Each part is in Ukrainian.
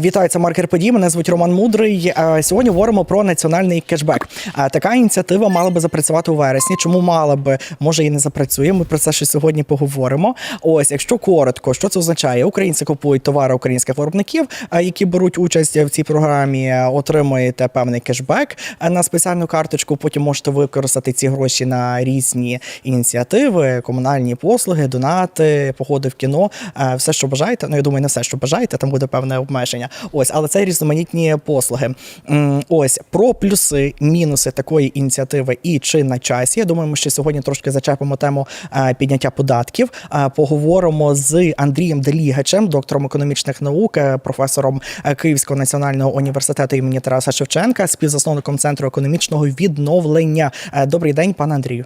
Вітаю, це маркер подій. Мене звуть Роман Мудрий. Е, Сьогодні говоримо про національний кешбек. Е, Така ініціатива мала би запрацювати у вересні. Чому мала би може і не запрацює? Ми про це ще сьогодні поговоримо. Ось, якщо коротко, що це означає? Українці купують товари українських виробників, е, які беруть участь в цій програмі. е, Отримуєте певний кешбек е, на спеціальну карточку. Потім можете використати ці гроші на різні ініціативи, комунальні послуги, донати, походи в кіно, е, все, що бажаєте. Ну я думаю, не все, що бажаєте, там буде певне обмеження. Ось, але це різноманітні послуги. Ось про плюси, мінуси такої ініціативи і чи на часі. Я думаю, ми ще сьогодні трошки зачепимо тему е, підняття податків. Е, Поговоримо з Андрієм Делігачем, доктором економічних наук, е, професором Київського національного університету імені Тараса Шевченка, співзасновником центру економічного відновлення. Добрий день, пане Андрію.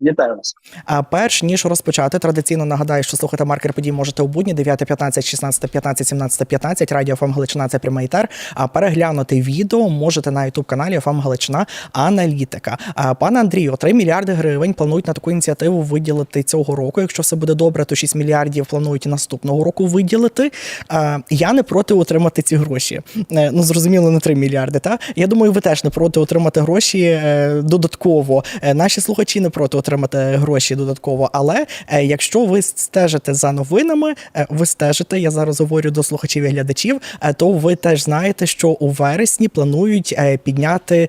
Вітаю вас. А перш ніж розпочати, традиційно нагадаю, що слухати маркер подій можете у будні 9, 15, 16, 15, 17, 15. Радіо ФМ Галичина це прямий етер. А переглянути відео можете на ютуб каналі ФМ Галичина Аналітика. А пане Андрію, 3 мільярди гривень планують на таку ініціативу виділити цього року. Якщо все буде добре, то 6 мільярдів планують наступного року виділити. А, я не проти отримати ці гроші. Е, Ну зрозуміло, не 3 мільярди. Та я думаю, ви теж не проти отримати гроші е, додатково. Е, Наші слухачі не проти отримати гроші додатково. Але е, якщо ви стежите за новинами, е, ви стежите. Я зараз говорю до слухачів і глядачів. е, То ви теж знаєте, що у вересні планують підняти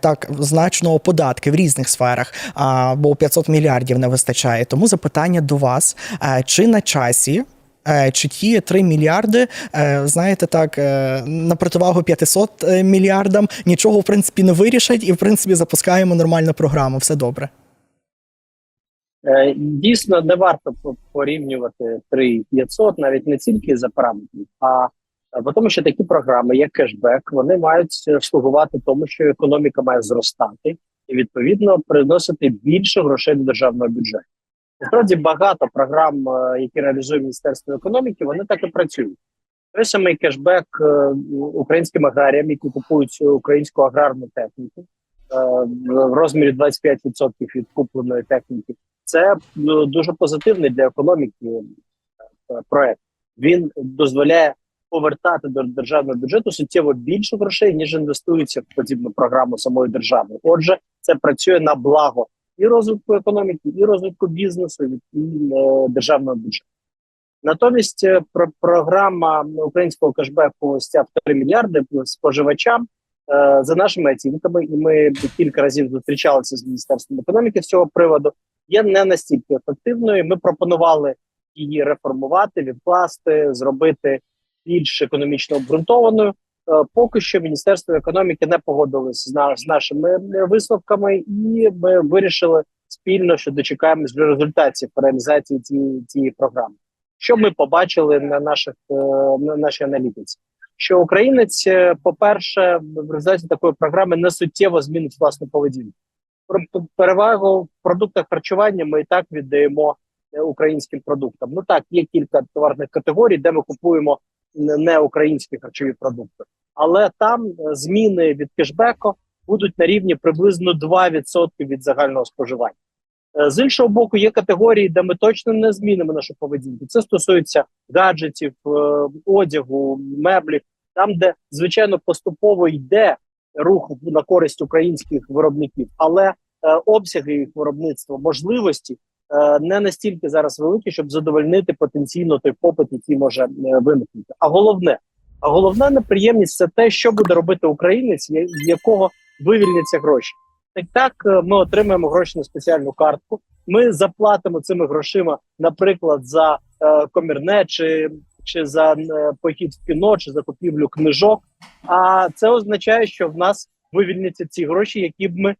так значно податки в різних сферах, бо 500 мільярдів не вистачає. Тому запитання до вас: чи на часі? Чи ті 3 мільярди, знаєте, так на противагу 500 мільярдам нічого в принципі не вирішать, і в принципі запускаємо нормальну програму. Все добре. Е, Дійсно, не варто по- порівнювати 3500 навіть не тільки за параметрів, а бо тому, що такі програми, як кешбек, вони мають е, слугувати тому, що економіка має зростати і відповідно приносити більше грошей до державного бюджету. Насправді багато програм, е, які реалізує Міністерство економіки, вони так і працюють. Той самий кешбек українським аграріям, які купують українську аграрну техніку в розмірі 25% від купленої техніки. Це ну, дуже позитивний для економіки е, проект. Він дозволяє повертати до державного бюджету суттєво більше грошей, ніж інвестується в подібну програму самої держави. Отже, це працює на благо і розвитку економіки, і розвитку бізнесу, і е, державного бюджету. Натомість е, про програма українського кешбеку в 3 мільярди споживачам е, за нашими оцінками, і ми кілька разів зустрічалися з міністерством економіки з цього приводу. Є не настільки ефективною. Ми пропонували її реформувати, відкласти, зробити більш економічно обґрунтованою. Е, Поки що Міністерство економіки не погодилось з, на, з нашими е, висновками, і ми вирішили спільно, що дочекаємось результатів реалізації цієї, цієї програми. Що ми побачили на наших е, на нашій аналітиці? Що українець, е, по-перше, в результаті такої програми не суттєво змінить власну поведінку. Перевагу в продуктах харчування ми і так віддаємо е, українським продуктам. Ну так, є кілька товарних категорій, де ми купуємо не не українські харчові продукти, але там е, зміни від кешбеку будуть на рівні приблизно 2% від загального споживання. Е, З іншого боку, є категорії, де ми точно не змінимо нашу поведінку. Це стосується гаджетів, е, одягу, меблів, там, де звичайно поступово йде рух на користь українських виробників, але е, обсяги їх виробництва, можливості не настільки зараз великі, щоб задовольнити потенційно той попит, який може виникнути. А головне, а головна неприємність це те, що буде робити українець, якого вивільняться гроші. Так так е, ми отримаємо гроші на спеціальну картку. Ми заплатимо цими грошима, наприклад, за е, комірне чи, чи за е, похід в кіно, чи за купівлю книжок. А це означає, що в нас вивільняться ці гроші, які б ми е,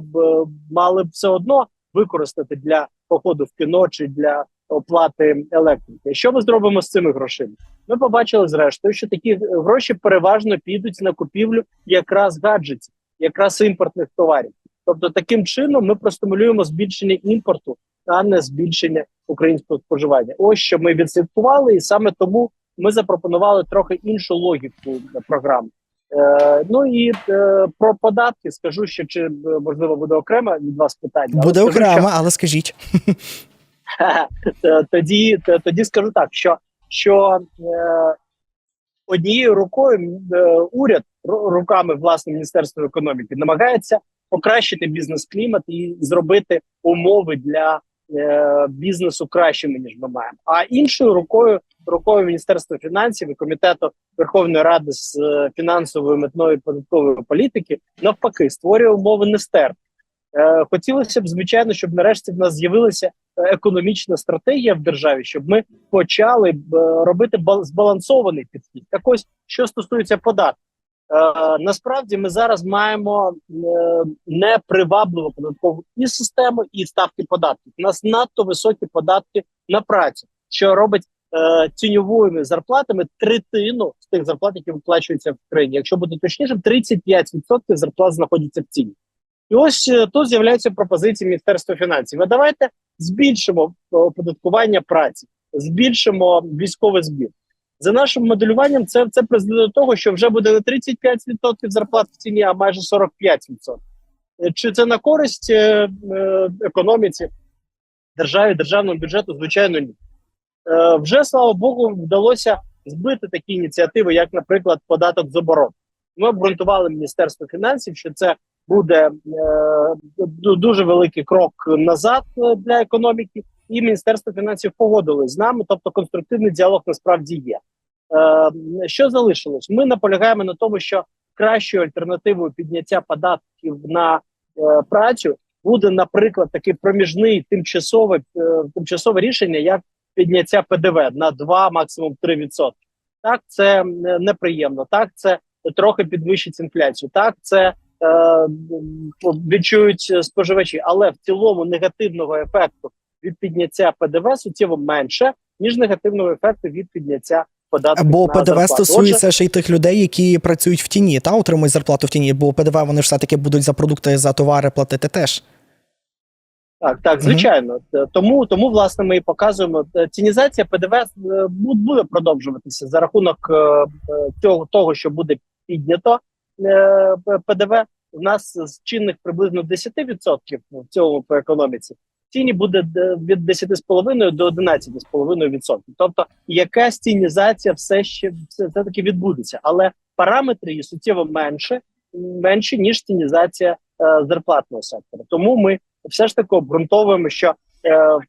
б, мали б все одно використати для походу в кіно чи для оплати електрики. Що ми зробимо з цими грошима? Ми побачили зрештою, що такі гроші переважно підуть на купівлю якраз гаджетів, якраз імпортних товарів. Тобто, таким чином ми простимулюємо збільшення імпорту, а не збільшення українського споживання. Ось що ми відслідкували, і саме тому ми запропонували трохи іншу логіку програми. Е, ну і е, про податки скажу, що чи е, можливо буде окремо від вас питання. але Буде скажу, що- окремо, але скажіть. Тоді, тоді скажу так, що, що е, однією рукою е, уряд руками власне міністерства економіки намагається покращити бізнес-клімат і зробити умови для е, бізнесу кращими ніж ми маємо. А іншою рукою рукою міністерства фінансів і комітету Верховної Ради з е, фінансової митної податкової політики навпаки створює умови нестерпні. Е, Хотілося б, звичайно, щоб нарешті в нас з'явилася е, економічна стратегія в державі, щоб ми почали робити бал- збалансований підхід. Так ось, що стосується податків, насправді ми зараз маємо е, непривабливу податкову і систему, і ставки податків. У нас надто високі податки на працю, що робить е, тіньовими зарплатами третину з тих зарплат, які виплачуються в країні. Якщо бути точнішим, 35% зарплат знаходяться в ціні. І ось е, тут з'являються пропозиції Міністерства фінансів. А давайте збільшимо е, оподаткування праці, збільшимо військовий збір. За нашим моделюванням, це, це призведе до того, що вже буде не 35% зарплат в ціні, а майже 45%. Е, Чи це на користь е, е, економіці, державі, державному бюджету? Звичайно, ні. Е, вже слава Богу, вдалося збити такі ініціативи, як, наприклад, податок з оборот. Ми обґрунтували Міністерство фінансів, що це буде е, дуже великий крок назад е, для економіки, і Міністерство фінансів погодилось з нами. Тобто, конструктивний діалог насправді є. Е, що залишилось? Ми наполягаємо на тому, що кращою альтернативою підняття податків на е, працю буде, наприклад, такий проміжний тимчасове, е, тимчасове рішення, як підняття ПДВ на 2, максимум 3%. Так, це неприємно. Так, це трохи підвищить інфляцію. Так, це е, відчують споживачі, але в цілому негативного ефекту від підняття ПДВ суттєво менше, ніж негативного ефекту від підняття податків Бо на ПДВ зарплату. стосується ще й тих людей, які працюють в тіні, та отримують зарплату в тіні, бо ПДВ вони ж все-таки будуть за продукти за товари платити теж. Так, так, звичайно. Т- Тому, тому власне ми і показуємо Е, цінізація ПДВ е, буде продовжуватися за рахунок е, е, цього того, що буде піднято е, ПДВ. У нас з чинних приблизно 10% в цьому по економіці. В ціні буде від 10,5 до 11,5%. Тобто якась цінізація все ще все, таки відбудеться, але параметри її суттєво менше, менші ніж цінізація е, зарплатного сектора. Тому ми все ж таки обґрунтовуємо, що е,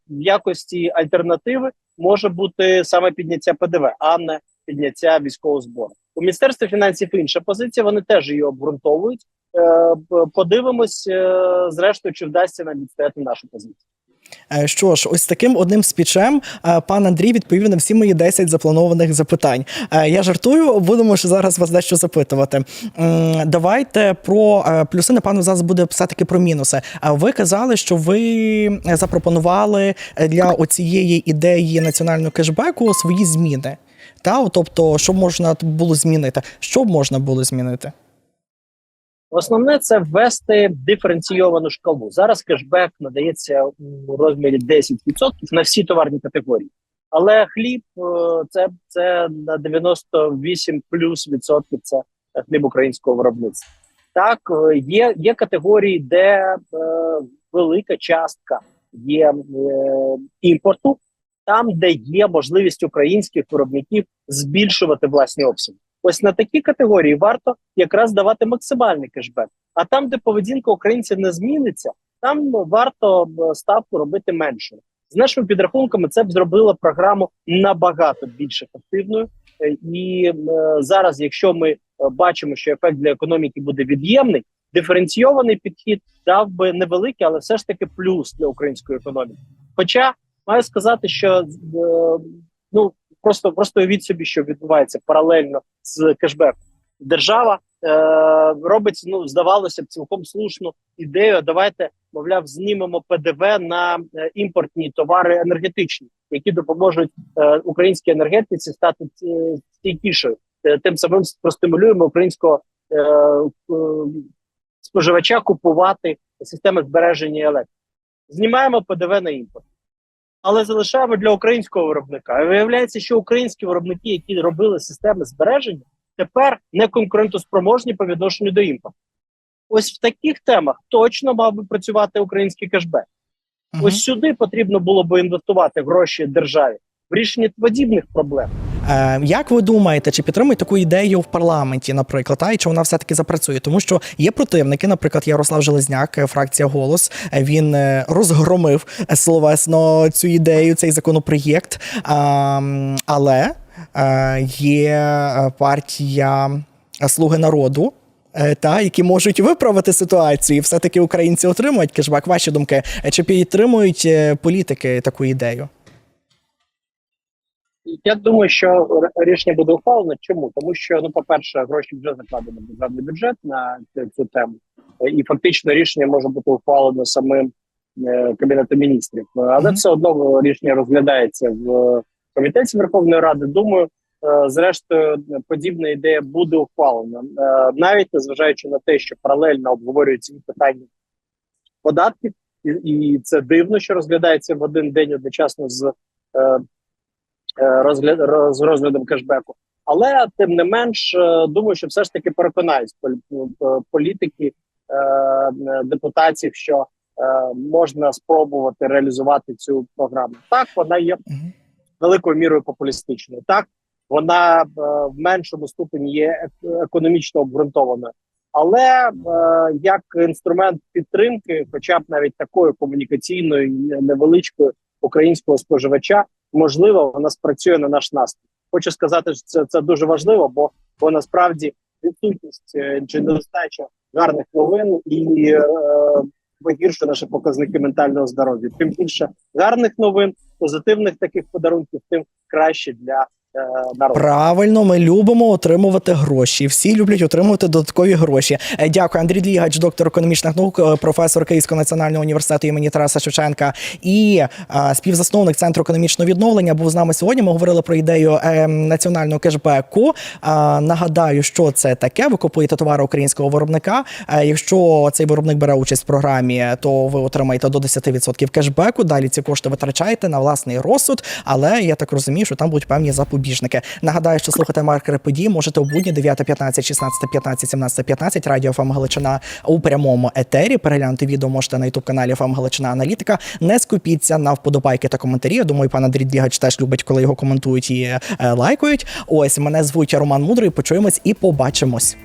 в якості альтернативи може бути саме підняття ПДВ, а не підняття військового збору. У міністерстві фінансів інша позиція. Вони теж її обґрунтовують. Е, подивимось, е, зрештою, чи вдасться нам відстояти нашу позицію. Е, Що ж, ось таким одним спічем е, пан Андрій відповів на всі мої 10 запланованих запитань. Е, Я жартую, будемо ж зараз вас дещо запитувати. Давайте про плюси, напевно, зараз буде все-таки про мінуси. Ви казали, що ви запропонували для оцієї ідеї національного кешбеку свої зміни. Та, тобто, що можна було змінити? Що можна було змінити? Основне це ввести диференційовану шкалу. Зараз кешбек надається у розмірі 10% на всі товарні категорії. Але хліб е, це, це на 98 плюс відсотків це хліб українського виробництва. Так, е, є, є категорії, де е, велика частка є е, імпорту, там, де є можливість українських виробників збільшувати власні обсяги. Ось на такі категорії варто якраз давати максимальний кешбек. А там, де поведінка українців не зміниться, там ну, варто ставку робити меншою. З нашими підрахунками це б зробило програму набагато більш ефективною. Е, І е, зараз, якщо ми е, бачимо, що ефект для економіки буде від'ємний, диференційований підхід дав би невеликий, але все ж таки плюс для української економіки. Хоча маю сказати, що ну просто просто уявіть собі, що відбувається паралельно з кешбеком. Держава е, робить, ну здавалося б, цілком слушну ідею. Давайте, мовляв, знімемо ПДВ на е, імпортні товари енергетичні, які допоможуть е, українській енергетиці стати е, стійкішою. Е, тим самим простимулюємо українського е, е, споживача купувати системи збереження електрики. Знімаємо ПДВ на імпорт але залишаємо для українського виробника. І виявляється, що українські виробники, які робили системи збереження, тепер не конкурентоспроможні по відношенню до імпорту. Ось в таких темах точно мав би працювати український кешбек. Ось сюди потрібно було би інвестувати гроші державі в рішення подібних проблем. Е, Як ви думаєте, чи підтримують таку ідею в парламенті, наприклад, а і чи вона все-таки запрацює? Тому що є противники, наприклад, Ярослав Железняк, е, фракція Голос. е, Він розгромив словесно цю ідею, цей законопроєкт. Але є партія Слуги народу. Та які можуть виправити ситуацію, і все-таки українці отримують кешбек. Ваші думки, чи підтримують політики таку ідею? Я думаю, що рішення буде ухвалено. Чому? Тому що, ну, по-перше, гроші вже закладені в державний бюджет на цю, цю тему, Е, і фактично рішення може бути ухвалено самим е, кабінетом міністрів. Е, Але Мгм. все одно рішення розглядається в комітеті Верховної Ради. Думаю, е, зрештою, подібна ідея буде ухвалена, Е, навіть незважаючи на те, що паралельно обговорюються і питання податків, і, і це дивно, що розглядається в один день одночасно з. Е, розгляд роз, розглядом кешбеку. Але тим не менш, е, думаю, що все ж таки переконають полі- е, політики, депутатів, що можна спробувати реалізувати цю програму. Так, вона є великою мірою популістичною. Так, вона в меншому ступені є ек- економічно обґрунтованою. Але як інструмент підтримки, хоча б навіть такою комунікаційною невеличкою українського споживача, можливо, вона спрацює на наш настрій. Хочу сказати, що це, це дуже важливо, бо, бо насправді відсутність е, чи недостача гарних новин і е, погіршує наші показники ментального здоров'я. Тим більше гарних новин, позитивних таких подарунків, тим краще для е, народу. Правильно, ми любимо отримувати гроші. Всі люблять отримувати додаткові гроші. Е, Дякую, Андрій Длігач, доктор економічних наук, е, професор Київського національного університету імені Тараса Шевченка і співзасновник центру економічного відновлення. Був з нами сьогодні. Ми говорили про ідею національного кешбеку. Нагадаю, що це таке. Ви купуєте товари українського виробника. Якщо цей виробник бере участь в програмі, то ви отримаєте до 10% кешбеку. Далі ці кошти витрачаєте на власний розсуд. Але я так розумію, що там будуть певні запобіжники. Нагадаю, що слухати маркери подій можете у будні 9.15, 16.15, 17.15, радіо ФМ Галичина у прямому етері. Переглянути відео можете на ютуб каналі ФМ Галичина Аналітика. Не скупіться на вподобайки та коментарі. Я думаю, пан Андрій Длягач теж любить, коли його коментують і лайкують. лайкають. Ось мене звуть Роман Мудрий. Почуємось і побачимось.